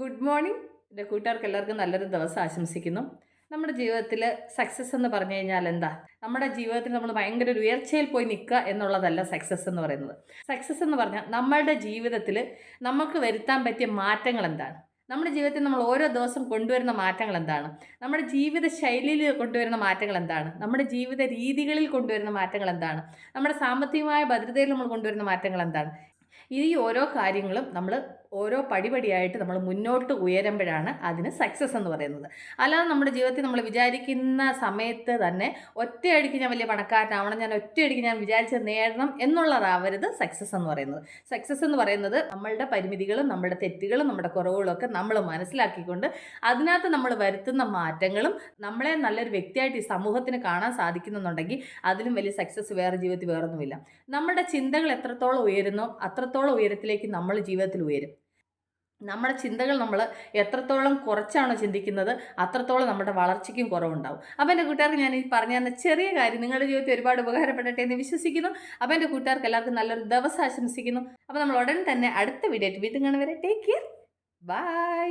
Good morning എന്റെ കൂട്ടുകാർക്ക് എല്ലാവർക്കും നല്ലൊരു ദിവസം ആശംസിക്കുന്നു. നമ്മുടെ ജീവിതത്തിൽ സക്സസ് എന്ന് പറഞ്ഞു കഴിഞ്ഞാൽ എന്താ? നമ്മുടെ ജീവിതത്തിൽ നമ്മൾ ഭയങ്കര ഒരു ഉയർച്ചയിൽ പോയി നിൽക്കുക എന്നുള്ളതല്ല സക്സസ് എന്ന് പറയുന്നത്. സക്സസ് എന്ന് പറഞ്ഞാൽ നമ്മളുടെ ജീവിതത്തിൽ നമുക്ക് വരുത്താൻ പറ്റിയ മാറ്റങ്ങൾ എന്താണ്? നമ്മുടെ ജീവിതത്തിൽ നമ്മൾ ഓരോ ദിവസം കൊണ്ടുവരുന്ന മാറ്റങ്ങൾ എന്താണ്? നമ്മുടെ ജീവിത ശൈലിയിൽ കൊണ്ടുവരുന്ന മാറ്റങ്ങൾ എന്താണ്? നമ്മുടെ ജീവിത രീതികളിൽ കൊണ്ടുവരുന്ന മാറ്റങ്ങൾ എന്താണ്? നമ്മുടെ സാമ്പത്തികമായ ഭദ്രതയിൽ നമ്മൾ കൊണ്ടുവരുന്ന മാറ്റങ്ങൾ എന്താണ്? ഈ ഓരോ കാര്യങ്ങളും നമ്മൾ ഓരോ പടിപടിയായിട്ട് നമ്മൾ മുന്നോട്ട് ഉയരുമ്പോഴാണ് അതിന് സക്സസ് എന്ന് പറയുന്നത്. അല്ലാതെ നമ്മുടെ ജീവിതത്തിൽ നമ്മൾ വിചാരിക്കുന്ന സമയത്ത് തന്നെ ഒറ്റയടിക്ക് ഞാൻ വലിയ പണക്കാരനാവണം ഞാൻ ഒറ്റയടിക്ക് ഞാൻ വിചാരിച്ച് നേടണം എന്നുള്ളതാവരുത് സക്സസ് എന്ന് പറയുന്നത്. സക്സസ് എന്ന് പറയുന്നത് നമ്മളുടെ പരിമിതികളും നമ്മുടെ തെറ്റുകളും നമ്മുടെ കുറവുകളും ഒക്കെ നമ്മൾ മനസ്സിലാക്കിക്കൊണ്ട് അതിനകത്ത് നമ്മൾ വരുത്തുന്ന മാറ്റങ്ങളും നമ്മളെ നല്ലൊരു വ്യക്തിയായിട്ട് ഈ സമൂഹത്തിന് കാണാൻ സാധിക്കുന്നുണ്ടെങ്കിൽ അതിലും വലിയ സക്സസ് വേറെ ജീവിതത്തിൽ വേറൊന്നുമില്ല. നമ്മുടെ ചിന്തകൾ എത്രത്തോളം ഉയരുന്നോ അത്രത്തോളം ഉയരത്തിലേക്ക് നമ്മൾ ജീവിതത്തിൽ ഉയരും? നമ്മുടെ ചിന്തകൾ നമ്മൾ എത്രത്തോളം കുറച്ചാണ് ചിന്തിക്കുന്നത് അത്രത്തോളം നമ്മുടെ വളർച്ചയ്ക്കും കുറവുണ്ടാവും. അപ്പം എന്റെ കൂട്ടുകാർക്ക് ഞാൻ ഈ പറഞ്ഞു തന്ന ചെറിയ കാര്യം നിങ്ങളുടെ ജീവിതത്തിൽ ഒരുപാട് ഉപകാരപ്പെടട്ടെ എന്ന് വിശ്വസിക്കുന്നു. അപ്പം എന്റെ കൂട്ടുകാർക്ക് എല്ലാവർക്കും നല്ലൊരു ദിവസം ആശംസിക്കുന്നു. അപ്പോൾ നമ്മൾ ഉടൻ തന്നെ അടുത്ത വീഡിയോ വീണ്ടും കാണുവരെ ടേക്ക് കെയർ ബൈ